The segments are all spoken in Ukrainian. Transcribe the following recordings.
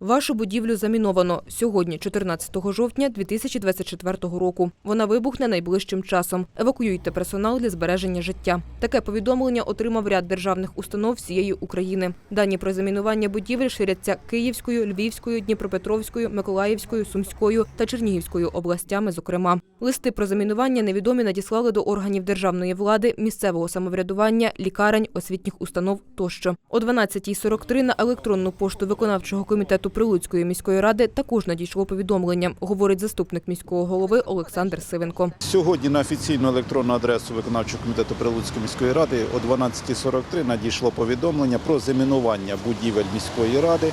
Вашу будівлю заміновано сьогодні, 14 жовтня 2024 року. Вона вибухне найближчим часом. Евакуюйте персонал для збереження життя. Таке повідомлення отримав ряд державних установ всієї України. Дані про замінування будівель ширяться Київською, Львівською, Дніпропетровською, Миколаївською, Сумською та Чернігівською областями. Зокрема, листи про замінування невідомі надіслали до органів державної влади, місцевого самоврядування, лікарень, освітніх установ тощо. О 12.43 на електронну пошту виконавчого комітету Прилуцької міської ради також надійшло повідомлення, говорить заступник міського голови Олександр Сивенко. Сьогодні на офіційну електронну адресу виконавчого комітету Прилуцької міської ради о 12.43 надійшло повідомлення про замінування будівель міської ради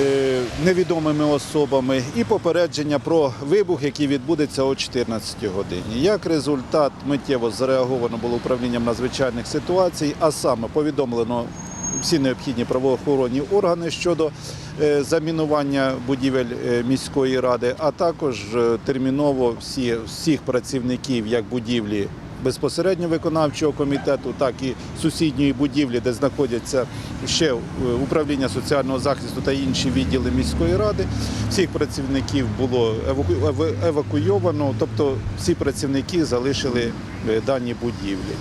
е, невідомими особами і попередження про вибух, який відбудеться о 14 годині. Як результат, миттєво зареаговано було управлінням надзвичайних ситуацій, а саме повідомлено всі необхідні правоохоронні органи щодо е, замінування будівель е, міської ради, а також е, терміново всі, всіх працівників як будівлі безпосередньо виконавчого комітету, так і сусідньої будівлі, де знаходяться ще управління соціального захисту та інші відділи міської ради. Всіх працівників було евакуйовано, тобто всі працівники залишили дані будівлі.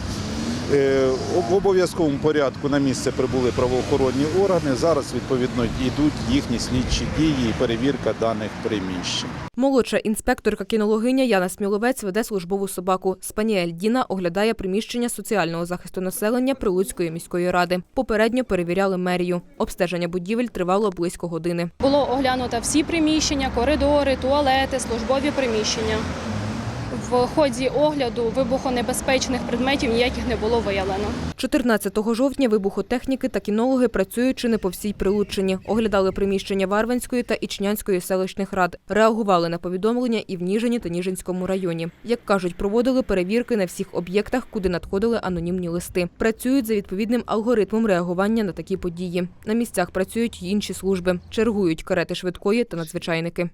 Е, В обов'язковому порядку на місце прибули правоохоронні органи. Зараз відповідно йдуть їхні слідчі дії і перевірка даних приміщень. Молодша інспекторка кінологиня Яна Сміловець веде службову собаку. Спаніель Діна оглядає приміщення соціального захисту населення Прилуцької міської ради. Попередньо перевіряли мерію. Обстеження будівель тривало близько години. Було оглянуто всі приміщення, коридори, туалети, службові приміщення. В ході огляду вибухонебезпечних предметів ніяких не було виявлено. 14 жовтня вибухотехніки та кінологи працюють чи не по всій Прилуччині. Оглядали приміщення Варванської та Ічнянської селищних рад. Реагували на повідомлення і в Ніжині та Ніжинському районі. Як кажуть, проводили перевірки на всіх об'єктах, куди надходили анонімні листи. Працюють за відповідним алгоритмом реагування на такі події. На місцях працюють й інші служби. Чергують карети швидкої та надзвичайники.